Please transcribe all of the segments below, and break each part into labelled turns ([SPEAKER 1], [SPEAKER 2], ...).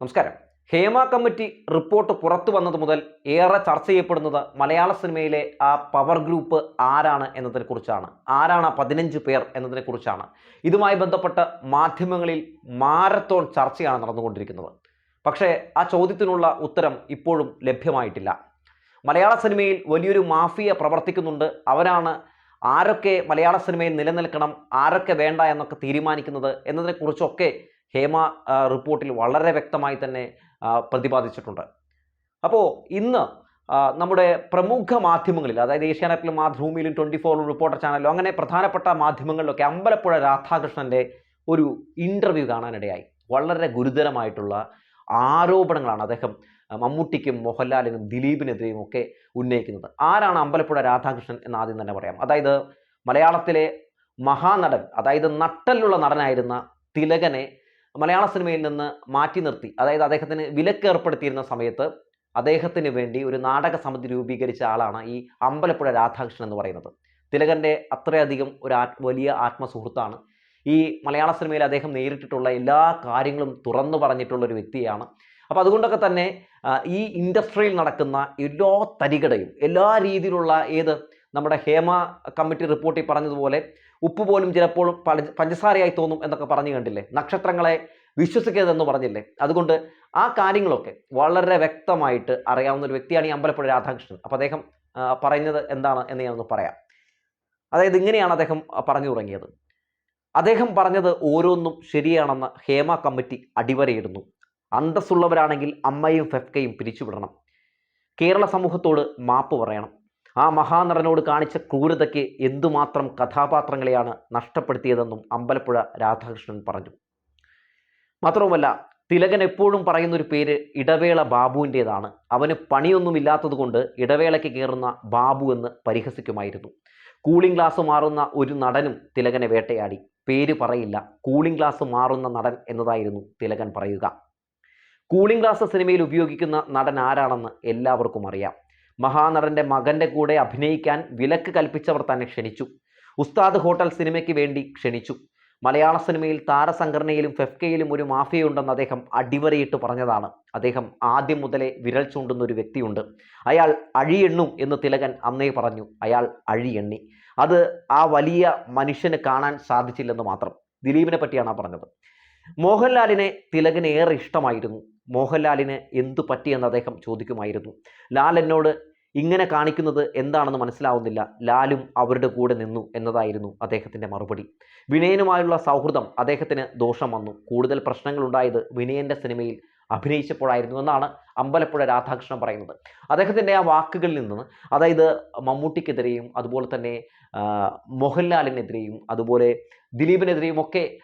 [SPEAKER 1] നമസ്കാരം. Hema committee report പുറത്തു വന്നത് മുതൽ ഏറെ ചർച്ച ചെയ്യപ്പെടുന്നത് മലയാള സിനിമയിലെ ആ പവർ ഗ്രൂപ്പ് ആരാണ് എന്നതിനെ കുറിച്ചാണ്. ആരാണ് ആ പതിനഞ്ച് പേർ എന്നതിനെ കുറിച്ചാണ്. ഇതുമായി ബന്ധപ്പെട്ട് മാധ്യമങ്ങളിൽ മാരത്തോൺ ചർച്ചയാണ് നടന്നുകൊണ്ടിരിക്കുന്നത്. പക്ഷേ ആ ചോദ്യത്തിനുള്ള ഉത്തരം ഇപ്പോഴും ലഭ്യമായിട്ടില്ല. മലയാള സിനിമയിൽ വലിയൊരു മാഫിയ പ്രവർത്തിക്കുന്നുണ്ട്. അവരാണ് ആരൊക്കെ മലയാള സിനിമയിൽ നിലനിൽക്കണം ആരൊക്കെ വേണ്ട എന്നൊക്കെ തീരുമാനിക്കുന്നത് എന്നതിനെക്കുറിച്ചൊക്കെ ഹേമ റിപ്പോർട്ടിൽ വളരെ വ്യക്തമായി തന്നെ പ്രതിപാദിച്ചിട്ടുണ്ട്. അപ്പോൾ ഇന്ന് നമ്മുടെ പ്രമുഖ മാധ്യമങ്ങളിൽ അതായത് ഏഷ്യാനെറ്റിലും മാതൃഭൂമിയിലും ട്വന്റി ഫോറിലും റിപ്പോർട്ടർ ചാനലിലും അങ്ങനെ പ്രധാനപ്പെട്ട മാധ്യമങ്ങളിലൊക്കെ അമ്പലപ്പുഴ രാധാകൃഷ്ണന്റെ ഒരു ഇന്റർവ്യൂ കാണാനിടയായി. വളരെ ഗുരുതരമായിട്ടുള്ള ആരോപണങ്ങളാണ് അദ്ദേഹം മമ്മൂട്ടിക്കും മോഹൻലാലിനും ദിലീപിനെതിരെയും ഒക്കെ ഉന്നയിക്കുന്നത്. ആരാണ് അമ്പലപ്പുഴ രാധാകൃഷ്ണൻ എന്ന് ആദ്യം തന്നെ പറയാം. അതായത് മലയാളത്തിലെ മഹാനടൻ അതായത് നട്ടലുള്ള നടനായിരുന്ന തിലകനെ മലയാള സിനിമയിൽ നിന്ന് മാറ്റി നിർത്തി. അതായത് അദ്ദേഹത്തിന് വിലക്ക് ഏർപ്പെടുത്തിയിരുന്ന സമയത്ത് അദ്ദേഹത്തിന് വേണ്ടി ഒരു നാടക സമിതി രൂപീകരിച്ച ആളാണ് ഈ അമ്പലപ്പുഴ രാധാകൃഷ്ണൻ എന്ന് പറയുന്നത്. തിലകന്റെ അത്രയധികം ഒരു വലിയ ആത്മസുഹൃത്താണ്. ഈ മലയാള സിനിമയിൽ അദ്ദേഹം നേരിട്ടിട്ടുള്ള എല്ലാ കാര്യങ്ങളും തുറന്നു പറഞ്ഞിട്ടുള്ള ഒരു വ്യക്തിയാണ്. അപ്പോൾ അതുകൊണ്ടൊക്കെ തന്നെ ഈ ഇൻഡസ്ട്രിയിൽ നടക്കുന്ന എല്ലാ തരികടയും എല്ലാ രീതിയിലുള്ള ഏത് നമ്മുടെ ഹേമ കമ്മിറ്റി റിപ്പോർട്ടിൽ പറഞ്ഞതുപോലെ ഉപ്പ് പോലും ചിലപ്പോൾ പഞ്ചസാരയായി തോന്നും എന്നൊക്കെ പറഞ്ഞു കണ്ടില്ലേ? നക്ഷത്രങ്ങളെ വിശ്വസിക്കരുതെന്ന് പറഞ്ഞില്ലേ? അതുകൊണ്ട് ആ കാര്യങ്ങളൊക്കെ വളരെ വ്യക്തമായിട്ട് അറിയാവുന്ന ഒരു വ്യക്തിയാണ് ഈ അമ്പലപ്പുഴ രാധാകൃഷ്ണൻ. അപ്പോൾ അദ്ദേഹം പറയുന്നത് എന്താണ് എന്ന് ഞാനൊന്ന് പറയാം. അതായത് ഇങ്ങനെയാണ് അദ്ദേഹം പറഞ്ഞു തുടങ്ങിയത്. അദ്ദേഹം പറഞ്ഞത് ഓരോന്നും ശരിയാണെന്ന് ഹേമ കമ്മിറ്റി അടിവരയിടുന്നു. അന്തസ്സുള്ളവരാണെങ്കിൽ അമ്മയും ഫെഫ്കയും പിരിച്ചുവിടണം. കേരള സമൂഹത്തോട് മാപ്പ് പറയണം. ആ മഹാനടനോട് കാണിച്ച ക്രൂരതയ്ക്ക് എന്തുമാത്രം കഥാപാത്രങ്ങളെയാണ് നഷ്ടപ്പെടുത്തിയതെന്നും അമ്പലപ്പുഴ രാധാകൃഷ്ണൻ പറഞ്ഞു. മാത്രവുമല്ല തിലകൻ എപ്പോഴും പറയുന്നൊരു പേര് ഇടവേള ബാബുവിന്റേതാണ്. അവന് പണിയൊന്നുമില്ലാത്തതുകൊണ്ട് ഇടവേളയ്ക്ക് കയറുന്ന ബാബു എന്ന് പരിഹസിക്കുമായിരുന്നു. കൂളിംഗ് ഗ്ലാസ് മാറുന്ന ഒരു നടനും തിലകനെ വേട്ടയാടി. പേര് പറയില്ല. കൂളിംഗ് ഗ്ലാസ് മാറുന്ന നടൻ എന്നതായിരുന്നു തിലകൻ പറയുക. കൂളിംഗ് ഗ്ലാസ് സിനിമയിൽ ഉപയോഗിക്കുന്ന നടൻ ആരാണെന്ന് എല്ലാവർക്കും അറിയാം. മഹാനടന്റെ മകന്റെ കൂടെ അഭിനയിക്കാൻ വിലക്ക് കൽപ്പിച്ചവർ തന്നെ ക്ഷണിച്ചു. ഉസ്താദ് ഹോട്ടൽ സിനിമയ്ക്ക് വേണ്ടി ക്ഷണിച്ചു. മലയാള സിനിമയിൽ താരസംഘടനയിലും ഫെഫ്കയിലും ഒരു മാഫിയുണ്ടെന്ന് അദ്ദേഹം അടിവരയിട്ട് പറഞ്ഞതാണ്. അദ്ദേഹം ആദ്യം മുതലേ വിരൽ ചൂണ്ടുന്ന ഒരു വ്യക്തിയുണ്ട്. അയാൾ അഴിയെണ്ണും എന്ന് തിലകൻ അന്നേ പറഞ്ഞു. അയാൾ അഴിയെണ്ണി അത് ആ വലിയ മനുഷ്യന് കാണാൻ സാധിച്ചില്ലെന്ന് മാത്രം. ദിലീപിനെ പറ്റിയാണ് പറഞ്ഞത്. മോഹൻലാലിനെ തിലകന് ഏറെ ഇഷ്ടമായിരുന്നു. മോഹൻലാലിന് എന്തു പറ്റിയെന്ന് അദ്ദേഹം ചോദിക്കുമായിരുന്നു. ലാൽ എന്നോട് ഇങ്ങനെ കാണിക്കുന്നത് എന്താണെന്ന് മനസ്സിലാവുന്നില്ല. ലാലും അവരുടെ കൂടെ നിന്നു എന്നതായിരുന്നു അദ്ദേഹത്തിന്റെ മറുപടി. വിനയനുമായുള്ള സൗഹൃദം അദ്ദേഹത്തിന് ദോഷം വന്നു. കൂടുതൽ പ്രശ്നങ്ങളുണ്ടായത് വിനയന്റെ സിനിമയിൽ അഭിനയിച്ചപ്പോഴായിരുന്നു എന്നാണ് അമ്പലപ്പുഴ രാധാകൃഷ്ണൻ പറയുന്നത്. അദ്ദേഹത്തിന്റെ ആ വാക്കുകളിൽ നിന്ന് അതായത് മമ്മൂട്ടിക്കെതിരെയും അതുപോലെ തന്നെ മോഹൻലാലിനെതിരെയും അതുപോലെ ദിലീപിനെതിരെയും ഒക്കെ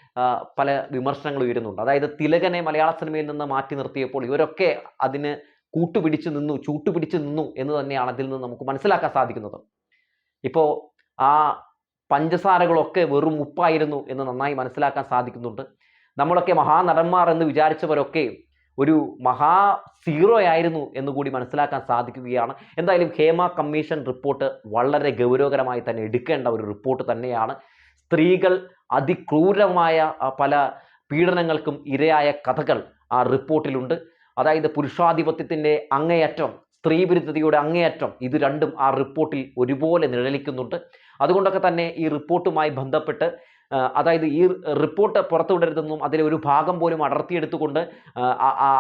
[SPEAKER 1] പല വിമർശനങ്ങൾ ഉയരുന്നുണ്ട്. അതായത് തിലകനെ മലയാള സിനിമയിൽ നിന്ന് മാറ്റി നിർത്തിയപ്പോൾ ഇവരൊക്കെ അതിന് കൂട്ടുപിടിച്ച് നിന്നു ചൂട്ടുപിടിച്ച് നിന്നു എന്ന് തന്നെയാണ് അതിൽ നിന്ന് നമുക്ക് മനസ്സിലാക്കാൻ സാധിക്കുന്നത്. ഇപ്പോൾ ആ പഞ്ചസാരകളൊക്കെ വെറും ഉപ്പായിരുന്നു എന്ന് നന്നായി മനസ്സിലാക്കാൻ സാധിക്കുന്നുണ്ട്. നമ്മളൊക്കെ മഹാനടന്മാർ എന്ന് വിചാരിച്ചവരൊക്കെ ഒരു മഹാ സീറോ ആയിരുന്നു എന്ന് കൂടി മനസ്സിലാക്കാൻ സാധിക്കുകയാണ്. എന്തായാലും ഹേമ കമ്മീഷൻ റിപ്പോർട്ട് വളരെ ഗൗരവകരമായി തന്നെ എടുക്കേണ്ട ഒരു റിപ്പോർട്ട് തന്നെയാണ്. സ്ത്രീകൾ അതിക്രൂരമായ പല പീഡനങ്ങൾക്കും ഇരയായ കഥകൾ ആ റിപ്പോർട്ടിലുണ്ട്. അതായത് പുരുഷാധിപത്യത്തിന്റെ അങ്ങേയറ്റം സ്ത്രീ വിരുദ്ധതയുടെ അങ്ങേയറ്റം ഇത് രണ്ടും ആ റിപ്പോർട്ടിൽ ഒരുപോലെ നിഴലിക്കുന്നുണ്ട്. അതുകൊണ്ടൊക്കെ തന്നെ ഈ റിപ്പോർട്ടുമായി ബന്ധപ്പെട്ട് അതായത് ഈ റിപ്പോർട്ട് പുറത്തുവിടരുതെന്നും അതിലെ ഒരു ഭാഗം പോലും അടർത്തിയെടുത്തുകൊണ്ട്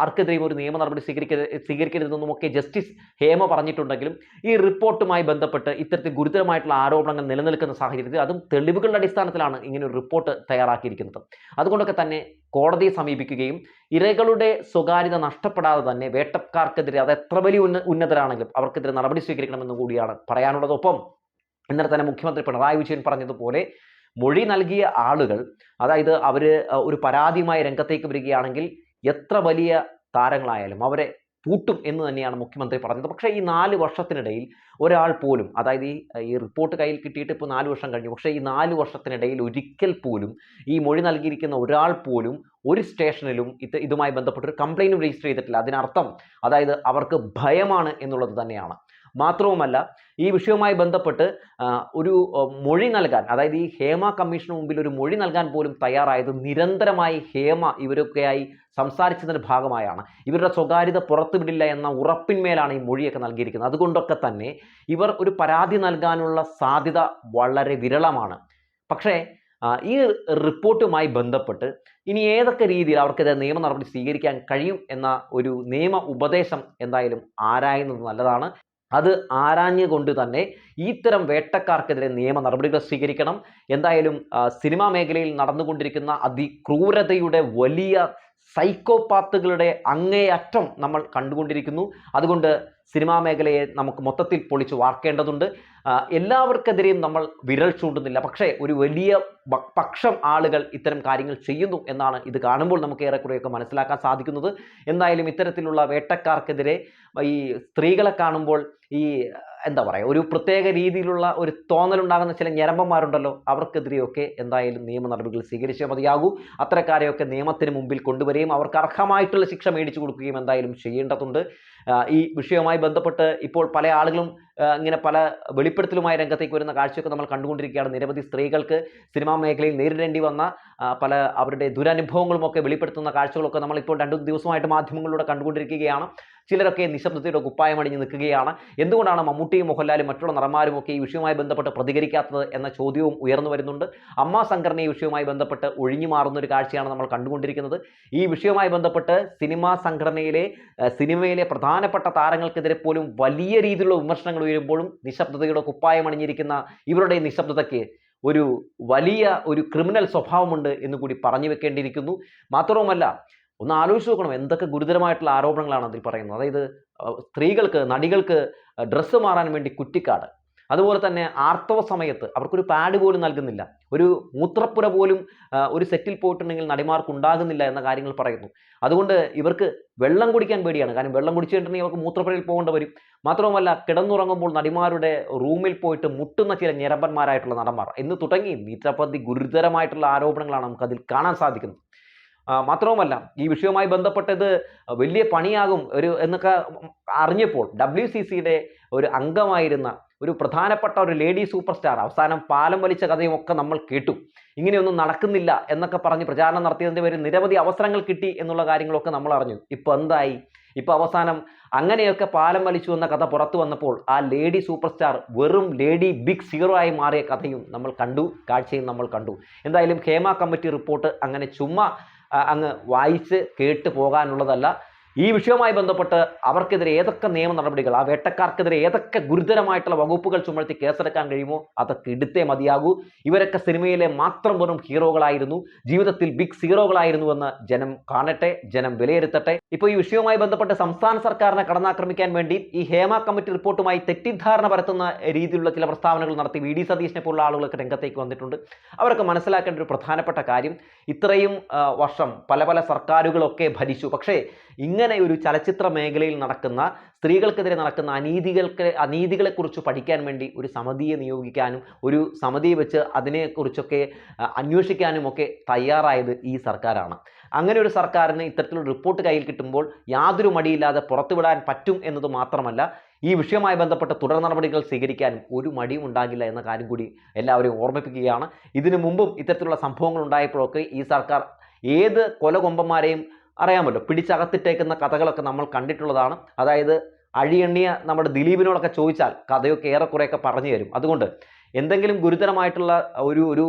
[SPEAKER 1] ആർക്കെതിരെയും ഒരു നിയമ നടപടി സ്വീകരിക്കരുത് സ്വീകരിക്കരുതെന്നും ഒക്കെ ജസ്റ്റിസ് ഹേമ പറഞ്ഞിട്ടുണ്ടെങ്കിലും ഈ റിപ്പോർട്ടുമായി ബന്ധപ്പെട്ട് ഇത്തരത്തിൽ ഗുരുതരമായിട്ടുള്ള ആരോപണങ്ങൾ നിലനിൽക്കുന്ന സാഹചര്യത്തിൽ അതും തെളിവുകളുടെ അടിസ്ഥാനത്തിലാണ് ഇങ്ങനെ ഒരു റിപ്പോർട്ട് തയ്യാറാക്കിയിരിക്കുന്നത്. അതുകൊണ്ടൊക്കെ തന്നെ കോടതിയെ സമീപിക്കുകയും ഇരകളുടെ സ്വകാര്യത നഷ്ടപ്പെടാതെ തന്നെ വേട്ടക്കാർക്കെതിരെ അത് എത്ര വലിയ ഉന്ന ഉന്നതരാണെങ്കിലും അവർക്കെതിരെ നടപടി സ്വീകരിക്കണമെന്ന് കൂടിയാണ് പറയാനുള്ളത്. ഒപ്പം ഇന്നലെ തന്നെ മുഖ്യമന്ത്രി പിണറായി വിജയൻ പറഞ്ഞതുപോലെ മൊഴി നൽകിയ ആളുകൾ അതായത് അവർ ഒരു പരാതിയുമായി രംഗത്തേക്ക് വരികയാണെങ്കിൽ എത്ര വലിയ താരങ്ങളായാലും അവരെ പൂട്ടും എന്ന് തന്നെയാണ് മുഖ്യമന്ത്രി പറഞ്ഞത്. പക്ഷേ ഈ നാല് വർഷത്തിനിടയിൽ ഒരാൾ പോലും അതായത് ഈ ഈ റിപ്പോർട്ട് കയ്യിൽ കിട്ടിയിട്ട് ഇപ്പോൾ നാല് വർഷം കഴിഞ്ഞു. പക്ഷേ ഈ നാല് വർഷത്തിനിടയിൽ ഒരിക്കൽ പോലും ഈ മൊഴി നൽകിയിരിക്കുന്ന ഒരാൾ പോലും ഒരു സ്റ്റേഷനിലും ഇത് ഇതുമായി ബന്ധപ്പെട്ടൊരു കംപ്ലൈന്റും രജിസ്റ്റർ ചെയ്തിട്ടില്ല. അതിനർത്ഥം അതായത് അവർക്ക് ഭയമാണ് എന്നുള്ളത് തന്നെയാണ്. മാത്രവുമല്ല ഈ വിഷയവുമായി ബന്ധപ്പെട്ട് ഒരു മൊഴി നൽകാൻ അതായത് ഈ ഹേമ കമ്മീഷന് മുമ്പിൽ ഒരു മൊഴി നൽകാൻ പോലും തയ്യാറായത് നിരന്തരമായി ഹേമ ഇവരൊക്കെയായി സംസാരിച്ചതിന്റെ ഭാഗമായാണ്. ഇവരുടെ സ്വകാര്യത പുറത്തുവിടില്ല എന്ന ഉറപ്പിന്മേലാണ് ഈ മൊഴിയൊക്കെ നൽകിയിരിക്കുന്നത്. അതുകൊണ്ടൊക്കെ തന്നെ ഇവർ ഒരു പരാതി നൽകാനുള്ള സാധ്യത വളരെ വിരളമാണ്. പക്ഷേ ഈ റിപ്പോർട്ടുമായി ബന്ധപ്പെട്ട് ഇനി ഏതൊക്കെ രീതിയിൽ അവർക്കെതിരെ നിയമ നടപടി സ്വീകരിക്കാൻ കഴിയും എന്ന ഒരു നിയമ ഉപദേശം എന്തായാലും ആരായുന്നത് നല്ലതാണ്. അത് ആരാഞ്ഞുകൊണ്ട് തന്നെ ഇത്തരം വേട്ടക്കാർക്കെതിരെ നിയമ നടപടികൾ സ്വീകരിക്കണം. എന്തായാലും സിനിമാ മേഖലയിൽ നടന്നുകൊണ്ടിരിക്കുന്ന അതിക്രൂരതയുടെ വലിയ സൈക്കോപാത്തുകളുടെ അങ്ങേയറ്റം നമ്മൾ കണ്ടുകൊണ്ടിരിക്കുന്നു. അതുകൊണ്ട് സിനിമാ മേഖലയെ നമുക്ക് മൊത്തത്തിൽ പൊളിച്ച് വാർക്കേണ്ടതുണ്ട്. എല്ലാവർക്കെതിരെയും നമ്മൾ വിരൽ ചൂണ്ടുന്നില്ല. പക്ഷേ ഒരു വലിയ പക്ഷം ആളുകൾ ഇത്തരം കാര്യങ്ങൾ ചെയ്യുന്നു എന്നാണ് ഇത് കാണുമ്പോൾ നമുക്ക് ഏറെക്കുറെയൊക്കെ മനസ്സിലാക്കാൻ സാധിക്കുന്നത്. എന്തായാലും ഇത്തരത്തിലുള്ള വേട്ടക്കാർക്കെതിരെ ഈ സ്ത്രീകളെ കാണുമ്പോൾ ഈ എന്താ പറയുക ഒരു പ്രത്യേക രീതിയിലുള്ള ഒരു തോന്നലുണ്ടാകുന്ന ചില ഞരമ്പന്മാരുണ്ടല്ലോ അവർക്കെതിരെയൊക്കെ എന്തായാലും നിയമ നടപടികൾ സ്വീകരിച്ചേ മതിയാകൂ. അത്തരക്കാരെയൊക്കെ നിയമത്തിന് മുമ്പിൽ കൊണ്ടുവരികയും അവർക്ക് അർഹമായിട്ടുള്ള ശിക്ഷ മേടിച്ചു കൊടുക്കുകയും എന്തായാലും ചെയ്യേണ്ടതുണ്ട്. ഈ വിഷയവുമായി ബന്ധപ്പെട്ട് ഇപ്പോൾ പല ആളുകളും ഇങ്ങനെ പല വെളിപ്പെടുത്തലുമായി രംഗത്തേക്ക് വരുന്ന കാഴ്ചയൊക്കെ നമ്മൾ കണ്ടുകൊണ്ടിരിക്കുകയാണ്. നിരവധി സ്ത്രീകൾക്ക് സിനിമാ മേഖലയിൽ നേരിടേണ്ടി വന്ന പല അവരുടെ ദുരനുഭവങ്ങളും ഒക്കെ വെളിപ്പെടുത്തുന്ന കാഴ്ചകളൊക്കെ നമ്മളിപ്പോൾ രണ്ടു ദിവസമായിട്ട് മാധ്യമങ്ങളിലൂടെ കണ്ടുകൊണ്ടിരിക്കുകയാണ്. ചിലരൊക്കെ നിശബ്ദതയുടെ കുപ്പായം അണിഞ്ഞ് നിൽക്കുകയാണ്. എന്തുകൊണ്ടാണ് മമ്മൂട്ടിയും മോഹൻലാലും മറ്റുള്ള നടന്മാരും ഒക്കെ ഈ വിഷയവുമായി ബന്ധപ്പെട്ട് പ്രതികരിക്കാത്തത് എന്ന ചോദ്യവും ഉയർന്നു വരുന്നുണ്ട്. അമ്മ സംഘടന ഈ വിഷയവുമായി ബന്ധപ്പെട്ട് ഒഴിഞ്ഞു മാറുന്ന ഒരു കാഴ്ചയാണ് നമ്മൾ കണ്ടുകൊണ്ടിരിക്കുന്നത്. ഈ വിഷയവുമായി ബന്ധപ്പെട്ട് സിനിമാ സംഘടനയിലെ സിനിമയിലെ പ്രധാനപ്പെട്ട താരങ്ങൾക്കെതിരെ പോലും വലിയ രീതിയിലുള്ള വിമർശനങ്ങൾ ഉയരുമ്പോഴും നിശബ്ദതയുടെ കുപ്പായം അണിഞ്ഞിരിക്കുന്ന ഇവരുടെ നിശബ്ദതയ്ക്ക് ഒരു വലിയ ഒരു ക്രിമിനൽ സ്വഭാവമുണ്ട് എന്ന് കൂടി പറഞ്ഞു വെക്കേണ്ടിയിരിക്കുന്നു. മാത്രവുമല്ല ഒന്ന് ആലോചിച്ച് നോക്കണം എന്തൊക്കെ ഗുരുതരമായിട്ടുള്ള ആരോപണങ്ങളാണ് അതിൽ പറയുന്നത്. അതായത് സ്ത്രീകൾക്ക് നടികൾക്ക് ഡ്രസ്സ് മാറാൻ വേണ്ടി കുറ്റിക്കാട്. അതുപോലെ തന്നെ ആർത്തവ സമയത്ത് അവർക്കൊരു പാഡ് പോലും നൽകുന്നില്ല. ഒരു മൂത്രപ്പുര പോലും ഒരു സെറ്റിൽ പോയിട്ടുണ്ടെങ്കിൽ നടിമാർക്ക് ഉണ്ടാകുന്നില്ല എന്ന കാര്യങ്ങൾ പറയുന്നു. അതുകൊണ്ട് ഇവർക്ക് വെള്ളം കുടിക്കാൻ പേടിയാണ്. കാരണം വെള്ളം കുടിച്ചിട്ടുണ്ടെങ്കിൽ അവർക്ക് മൂത്രപ്പുരയിൽ പോകേണ്ടി വരും. മാത്രവുമല്ല കിടന്നുറങ്ങുമ്പോൾ നടിമാരുടെ റൂമിൽ പോയിട്ട് മുട്ടുന്ന ചില ഞരമ്പന്മാരായിട്ടുള്ള നടന്മാർ. എന്ന് തുടങ്ങി നിരവധി ഗുരുതരമായിട്ടുള്ള ആരോപണങ്ങളാണ് നമുക്ക് അതിൽ കാണാൻ സാധിക്കുന്നത്. മാത്രവുമല്ല ഈ വിഷയവുമായി ബന്ധപ്പെട്ടത് വലിയ പണിയാകും ഒരു എന്നൊക്കെ അറിഞ്ഞപ്പോൾ ഡബ്ല്യു സി സിയുടെ ഒരു അംഗമായിരുന്ന ഒരു പ്രധാനപ്പെട്ട ഒരു ലേഡി സൂപ്പർ സ്റ്റാർ അവസാനം പാലം വലിച്ച കഥയും ഒക്കെ നമ്മൾ കേട്ടു. ഇങ്ങനെയൊന്നും നടക്കുന്നില്ല എന്നൊക്കെ പറഞ്ഞ് പ്രചാരണം നടത്തിയതിന്റെ പേരിൽ നിരവധി അവസരങ്ങൾ കിട്ടി എന്നുള്ള കാര്യങ്ങളൊക്കെ നമ്മൾ അറിഞ്ഞു. ഇപ്പോൾ എന്തായി? ഇപ്പോൾ അവസാനം അങ്ങനെയൊക്കെ പാലം വലിച്ചു എന്ന കഥ പുറത്തു വന്നപ്പോൾ ആ ലേഡി സൂപ്പർ സ്റ്റാർ വെറും ലേഡി ബിഗ് സീറോ ആയി മാറിയ കഥയും നമ്മൾ കണ്ടു കാഴ്ചയും നമ്മൾ കണ്ടു. എന്തായാലും ഹേമ കമ്മിറ്റി റിപ്പോർട്ട് അങ്ങനെ ചുമ്മാ അങ്ങ് വായിച്ച് കേട്ട് പോകാനുള്ളതല്ല. ഈ വിഷയവുമായി ബന്ധപ്പെട്ട് അവർക്കെതിരെ ഏതൊക്കെ നിയമ നടപടികൾ ആ വേട്ടക്കാർക്കെതിരെ ഏതൊക്കെ ഗുരുതരമായിട്ടുള്ള വകുപ്പുകൾ ചുമത്തി കേസെടുക്കാൻ കഴിയുമോ അതൊക്കെ എടുത്തേ മതിയാകൂ. ഇവരൊക്കെ സിനിമയിലെ മാത്രം വെറും ഹീറോകളായിരുന്നു. ജീവിതത്തിൽ ബിഗ് സീറോകളായിരുന്നു സീറോകളായിരുന്നുവെന്ന് ജനം കാണട്ടെ ജനം വിലയിരുത്തട്ടെ. ഇപ്പോൾ ഈ വിഷയവുമായി ബന്ധപ്പെട്ട് സംസ്ഥാന സർക്കാരിനെ കടന്നാക്രമിക്കാൻ വേണ്ടി ഈ ഹേമ കമ്മിറ്റി റിപ്പോർട്ടുമായി തെറ്റിദ്ധാരണ പരത്തുന്ന രീതിയിലുള്ള ചില പ്രസ്താവനകൾ നടത്തി വി ഡി സതീശിനെ പോലുള്ള ആളുകളൊക്കെ രംഗത്തേക്ക് വന്നിട്ടുണ്ട്. അവരൊക്കെ മനസ്സിലാക്കേണ്ട ഒരു പ്രധാനപ്പെട്ട കാര്യം ഇത്രയും വർഷം പല പല സർക്കാരുകളൊക്കെ ഭരിച്ചു. പക്ഷേ ഇങ്ങനെ ഒരു ചലച്ചിത്ര മേഖലയിൽ നടക്കുന്ന സ്ത്രീകൾക്കെതിരെ നടക്കുന്ന അനീതികൾക്ക് അനീതികളെക്കുറിച്ച് പഠിക്കാൻ വേണ്ടി ഒരു സമിതിയെ നിയോഗിക്കാനും ഒരു സമിതിയെ വെച്ച് അതിനെക്കുറിച്ചൊക്കെ അന്വേഷിക്കാനും ഒക്കെ തയ്യാറായത് ഈ സർക്കാരാണ്. അങ്ങനെ ഒരു സർക്കാരിന് ഇത്തരത്തിലുള്ള റിപ്പോർട്ട് കയ്യിൽ കിട്ടുമ്പോൾ യാതൊരു മടിയില്ലാതെ പുറത്തുവിടാൻ പറ്റും എന്നത് മാത്രമല്ല ഈ വിഷയവുമായി ബന്ധപ്പെട്ട തുടർ നടപടികൾ സ്വീകരിക്കാനും ഒരു മടിയും ഉണ്ടാകില്ല എന്ന കാര്യം കൂടി എല്ലാവരെയും ഓർമ്മിപ്പിക്കുകയാണ്. ഇതിനു മുമ്പും ഇത്തരത്തിലുള്ള സംഭവങ്ങൾ ഉണ്ടായപ്പോഴൊക്കെ ഈ സർക്കാർ ഏത് കൊലകൊമ്പന്മാരെയും അറിയാമല്ലോ. പിടിച്ചകത്തിട്ടേക്കുന്ന കഥകളൊക്കെ നമ്മൾ കണ്ടിട്ടുള്ളതാണ്. അതായത് അഴിയെണ്ണിയ നമ്മുടെ ദിലീപിനോടൊക്കെ ചോദിച്ചാൽ കഥയൊക്കെ ഏറെക്കുറെയൊക്കെ പറഞ്ഞു തരും. അതുകൊണ്ട് എന്തെങ്കിലും ഗുരുതരമായിട്ടുള്ള ഒരു ഒരു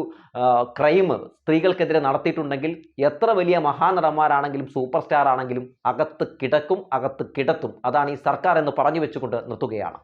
[SPEAKER 1] ക്രൈം സ്ത്രീകൾക്കെതിരെ നടത്തിയിട്ടുണ്ടെങ്കിൽ എത്ര വലിയ മഹാനടന്മാരാണെങ്കിലും സൂപ്പർ സ്റ്റാർ ആണെങ്കിലും അകത്ത് കിടക്കും അകത്ത് കിടത്തും. അതാണ് ഈ സർക്കാർ എന്ന് പറഞ്ഞു വെച്ചുകൊണ്ട് നിർത്തുകയാണ്.